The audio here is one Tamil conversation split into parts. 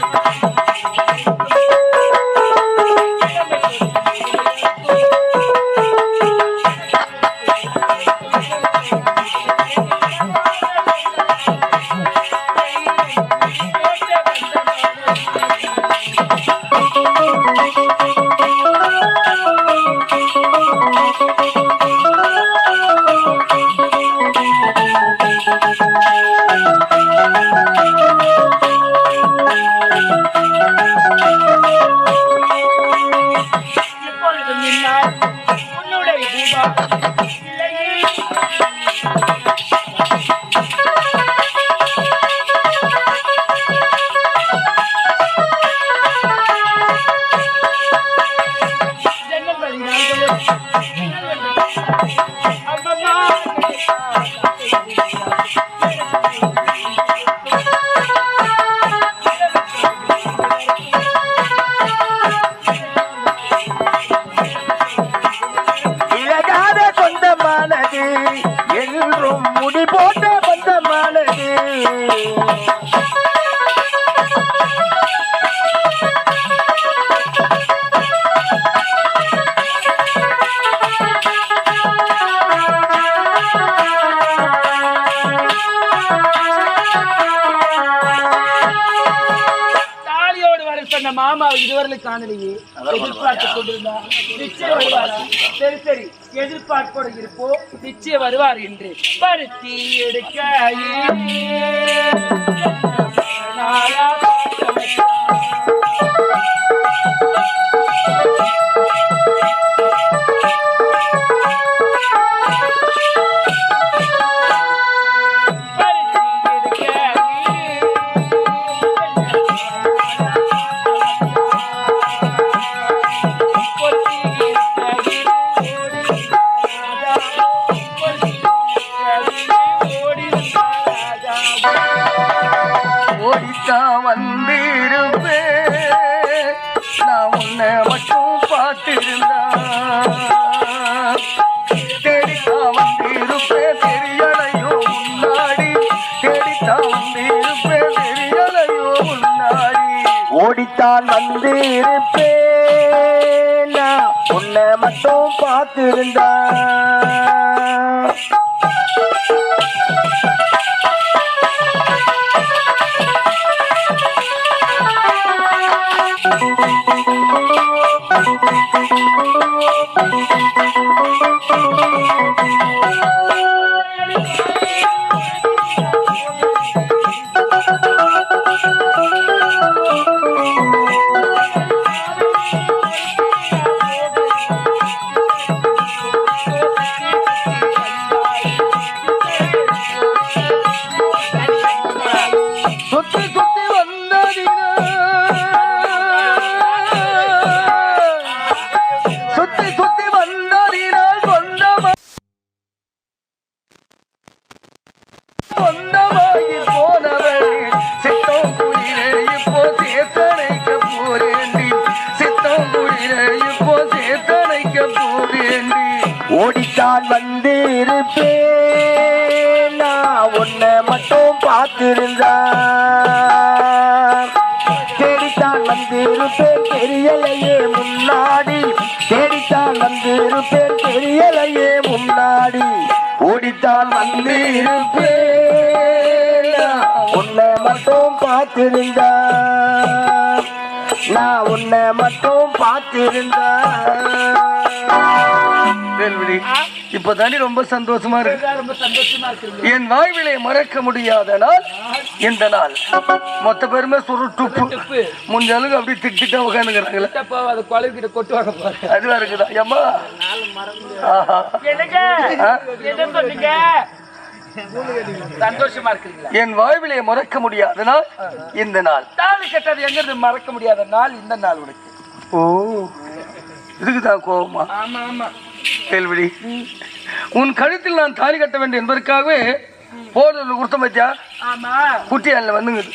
Bye. மாமா இதுவரை காணலையே. எதிர்பார்த்து கொண்டிருந்தா நிச்சயம் வருவாரா? சரி சரி. எதிர்பார்ப்போடு இருப்போ நிச்சயம் வருவார் என்று பருத்தி எடுக்க ஓடித்தான் வந்திருப்பேன் நான் உன்னை மட்டும் பார்த்திருந்தா Thank you. ஓடித்தான் வந்து இருப்பேன் நான் உன்னை மட்டும் பார்த்திருந்தா தேடித்தான் வந்திருப்பேன் தெரியலையே முன்னாடி. தேடித்தான் வந்திருப்பேன் தெரியலையே முன்னாடி. ஓடித்தான் வந்து இருப்பேன் உன்னை மட்டும் பார்த்திருந்தா நான் உன்னை மட்டும் பார்த்திருந்தா வேல்விழி இப்ப தாண்டி ரொம்ப சந்தோஷமா இருக்கு. என் வாழ்விலை மறக்க முடியாத நாள் இந்த நாள். மொத்த பேருமே சுருட்டுப்பு. முஞ்சாலுக்கு அப்படி உட்காந்துக்கிறாங்களே கொட்டு போறேன் அதுவா இருக்குதா? சந்தோஷமா இருக்கிறீங்களா? என் வாழ்விலே மறக்க முடியாத நாள் இந்த நாள். தாலி கட்டது எங்கிறது மறக்க முடியாத நாள் இந்த நாள் உனக்கு? ஓ. இதுக்குதான் கோபமா ஆமா ஆமா. கேள்வி உன் கழுத்தில் நான் தாலி கட்ட வேண்டும் என்பதற்காகவே போர்ல கொடுத்த மச்சா ஆமா. குட்டியால வந்துங்குது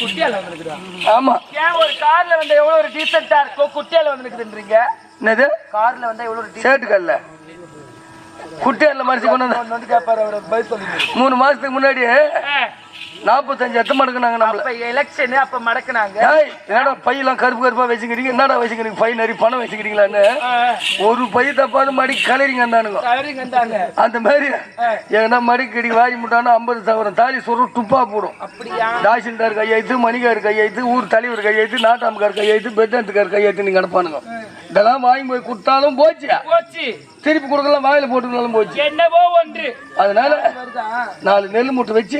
குட்டியால வந்துருக்குதா? ஆமா. ஏன் ஒரு கார்ல வந்து எவ்வளவு ஒரு டீசெண்டா இருக்கோ குட்டியால வந்துருக்குதுன்றீங்க? என்னது? கார்ல வந்தா எவ்வளவு ஒரு சேட்டுக்கல்ல குட்டியால மறைச்சு கொண்டு டீசெண்ட் கேட்பாரு அவர் பதில் சொல்லுங்க. மூணு மாசத்துக்கு முன்னாடி நாற்பத்தஞ்சு எத்தனை மடக்குனாங்க நம்மள. எலெக்ஷன் அப்ப மடக்குனாங்க. என்னடா பையெல்லாம் கருப்பு கருப்பா வச்சுக்கிறீங்க? என்னடா வச்சுக்கிறீங்க? பை நிறைய பணம் வச்சுக்கிறீங்களான்னு ஒரு பை தப்பாது மடி கலரிங்க இருந்தானுங்க அந்த மாதிரி எங்கன்னா மடி கடி வாரி முட்டானா ஐம்பது சவரம். தாலி சொல்ற துப்பா போடும். தாசில்தார் கையெழுத்து மணிகார் கையெழுத்து ஊர் தலைவர் கையெழுத்து நாட்டாமக்கார் கையெழுத்து பெத்தத்துக்கார் கையெழுத்து நீங்க கிடப்பானுங்க இதெல்லாம் வாங்கி போய் கொடுத்தாலும் போச்சு. திருப்பி கொடுக்கலாம் வாயில போட்டுனாலும் போச்சு. என்னவோ ஒன்று. அதனால நாலு நெல் மூட்டை வச்சு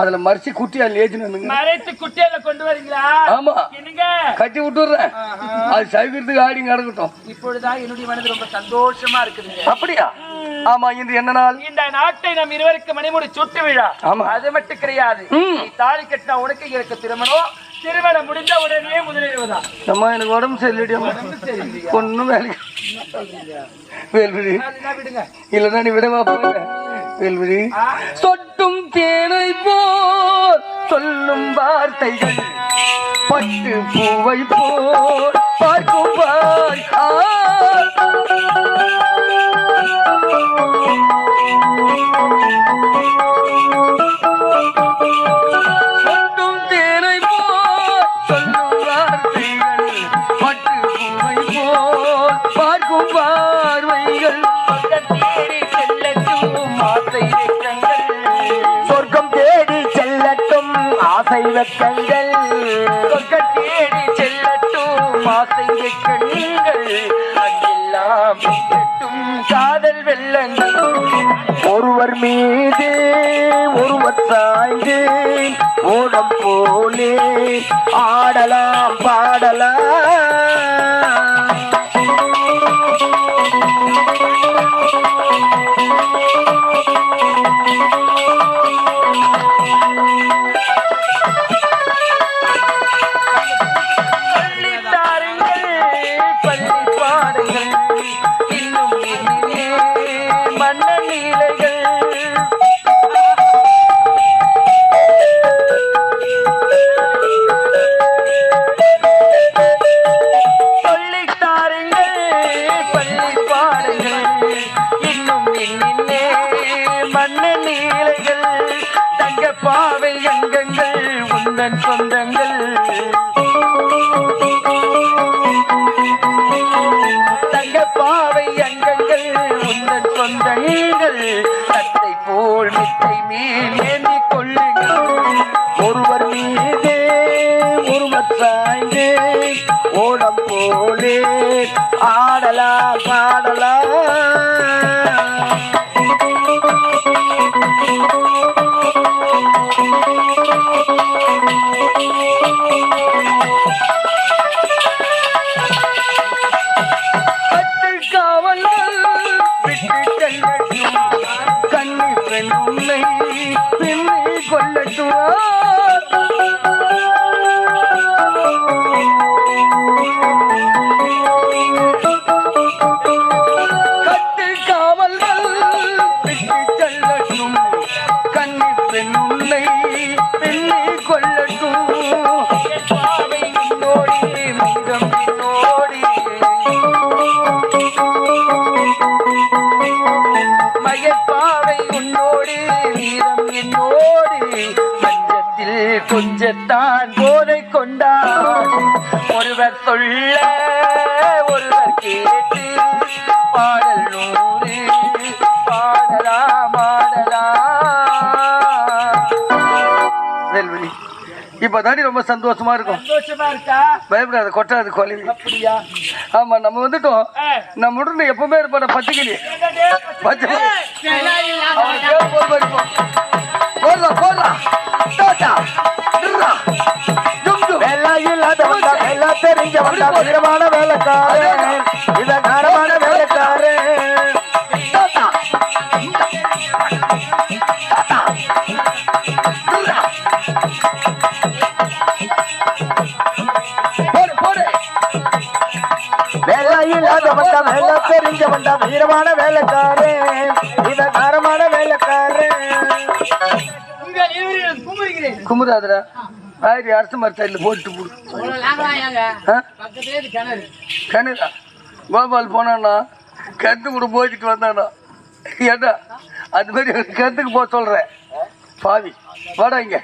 அதுல மறைச்சு குட்டி அதுல ஏற்றினுங்க மறைத்து குட்டியால கொண்டு வரீங்களா? ஆமா. கட்டி விட்டுடுறேன். அது சவிக்கிறதுக்கு ஆடி கிடக்கட்டும் இப்பொழுதுதான் என்னுடைய மனது ரொம்ப சந்தோஷமா இருக்குதுங்க. அப்படியா? ஆமா இன்று என்ன நாள்? இந்த நாட்டை நம் இருவருக்கு மணிமுடி சுட்டு விழா. ஆமா. அது மட்டும் கிடையாது. தாலி கட்டினா உனக்கு எனக்கு திருமணம். திருமணம் முடிந்த உடனே முதலிடுவதா அம்மா எனக்கு உடம்பு வேல்விழி விடுங்க. இல்லைன்னா நீ விடவா போங்க வேல்விழி சொட்டும் தேனை போர் சொல்லும் வார்த்தைகள். பட்டு பூவை போர் பார்க்கும் பார் விளக்கங்கள் வெக்கங்கள் தேடி செல்லட்டும் ஆசை வெட்கங்கள் அங்கெல்லாம் வெட்டும் காதல் வெள்ளங்கள். ஒருவர் மீது ஒருவர் சாய்ந்து ஓடம் போலே ஆடலாம் பாடலாம். உந்தன் சொந்தங்கள் கொஞ்சத்தான் போதை கொண்டார் ஒருவர் சொல்ல ஒருவர் கேட்டு பாடல் நூறு பாடலாம் ஆடலாம். வேல்வெளி இப்ப தாண்டி ரொம்ப சந்தோஷமா இருக்கும். சந்தோஷமா இருக்கா? பயப்படாத கொட்டாது கொலவி அப்படியா? ஆமா நம்ம வந்துட்டோம். நம்ம உடனே எப்பவுமே இருப்பான பேர் போல் படிப்போம். போடலாம் போடலாம். வேலை இல்லாத வந்தா வேலை தெரிஞ்ச வந்தா வீரமான வேலைக்காரன். இத காரமான வேலைக்காரன். வேலை இல்லாத தெரிஞ்ச வந்தா வீரமான வேலைக்காரன். இத குமுறாதரா ஆயிரி அரசு மரத்தாயில் போட்டு போடு. கிணறு. கோபால் போனானா? கத்து கூட போய்கிட்டு வந்தானா? ஏண்டா? அது மாதிரி எனக்கு கத்துக்கு போக சொல்றேன் பாவி. வாடா இங்க.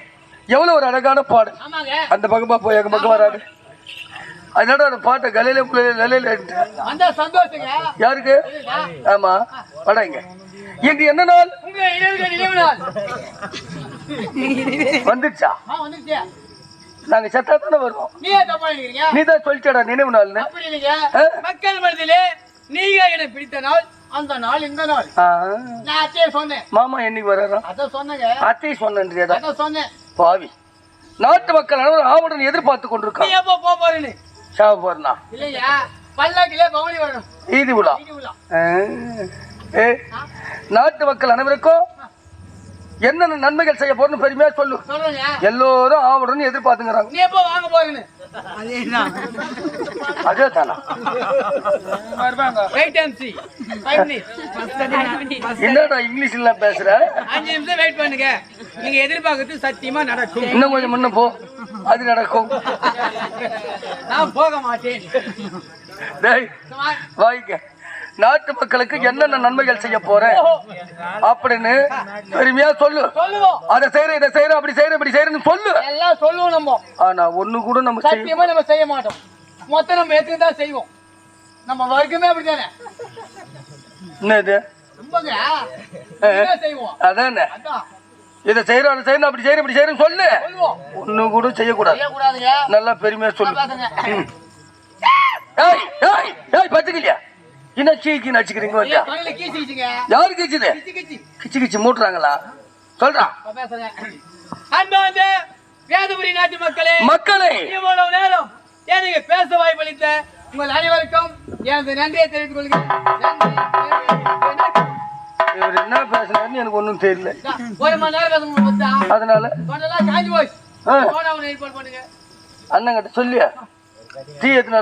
எவ்வளவு ஒரு அழகான பாடு ஆமாங்க. அந்த பக்கமா போய் எங்க பக்கம் வராது. அதனால அந்த பாட்டை கலையில நிலையில யாருக்கு? ஆமா. வாடா இங்க. இன்று என்ன நாள். நாள் வந்துச்சா நாங்க செத்தா தானே வருவோம். நீ தான் சொல்லிச்சடா நினைவு ஆ? மக்கள் மனதிலே நீங்க எனக்கு பிடித்த நாள் அந்த நாள் இந்த நாள். நான் அத்தையே சொன்னேன். மாமா என்னைக்கு வர்றான் அதான் சொன்னேங்க. அத்தை சொன்னேன்றியதா அதான் சொன்னேன். பாவி. நாட்டு மக்கள் அனைவரும் ஆவடன் எதிர்பார்த்து நீ கொண்டிருக்கான் எப்போ போக போறேன்னு? சாவ போறனா இல்லையா பல்லாக்கிலே பவனி வரணும். ஈதி விழா நாட்டு மக்கள் அனைவருக்கும் என்னென்ன நன்மைகள் செய்ய போறன்னு பெருமையா சொல்லு. எல்லோரும் ஆவடன் எதிர்பார்த்துங்கிறாங்க. நீ எப்போ வாங்க போறேன்னு? அதே தானா வெயிட் அண்ட் சி என்னடா இங்கிலீஷ் எல்லாம் பேசுற? அஞ்சு நிமிஷம் வெயிட் பண்ணுங்க. நீங்க எதிர்பார்க்கறது சத்தியமா நடக்கும். இன்னும் கொஞ்சம் முன்ன போ. அது நடக்கும். நான் போக மாட்டேன். வாய்க்க. நாட்டு மக்களுக்கு என்னென்ன நன்மைகள் செய்ய போறேன்? அப்படின்னு பெருமையா சொல்லு. அதை செய்யற இதை செய்யற அப்படி செய்யற இப்படி செய்யறன்னு சொல்லு. எல்லாம் சொல்லுவோம் நம்ம. ஆனா ஒண்ணு கூட நம்ம சத்தியமா நம்ம செய்ய மாட்டோம். மொத்தம் நம்ம எத்தனை தான் செய்வோம். நம்ம வர்க்கமே அப்படித்தானே? என்ன இது ரொம்பங்க என்ன செய்வோம். அதானே? இதை செய்யறோம் அதை செய்யணும் அப்படி செய்யற இப்படி செய்யறன்னு சொல்லு. ஒண்ணு கூட செய்யக்கூடாது. நல்லா பெருமையா சொல்லு. ஏய் ஏய் ஏய் பத்துக்கலையா என்ன தொழில கீச்சிக்கிச்சுங்க யாரு கீச்சுது கிச்சு கிச்சு மூட்டுறாங்களா? சொல்றா. இப்ப பேசுறேங்க அன்பா வந்து வேதபுரி நாட்டு மக்களே மக்களை. இவ்வளவு நேரம் எனக்கு பேச வாய்ப்பளித்த உங்கள் அனைவருக்கும் எனது நன்றியை தெரிவித்துக் கொள்கிறேன். இவர் என்ன பேசுனாருன்னு எனக்கு ஒண்ணும் தெரியல. ஒரு மணி நேரம் பேச முடியும் அதனால. காஞ்சி ஏற்பாடு பண்ணுங்க. அண்ணங்கிட்ட சொல்லியா? டீ எத்தனை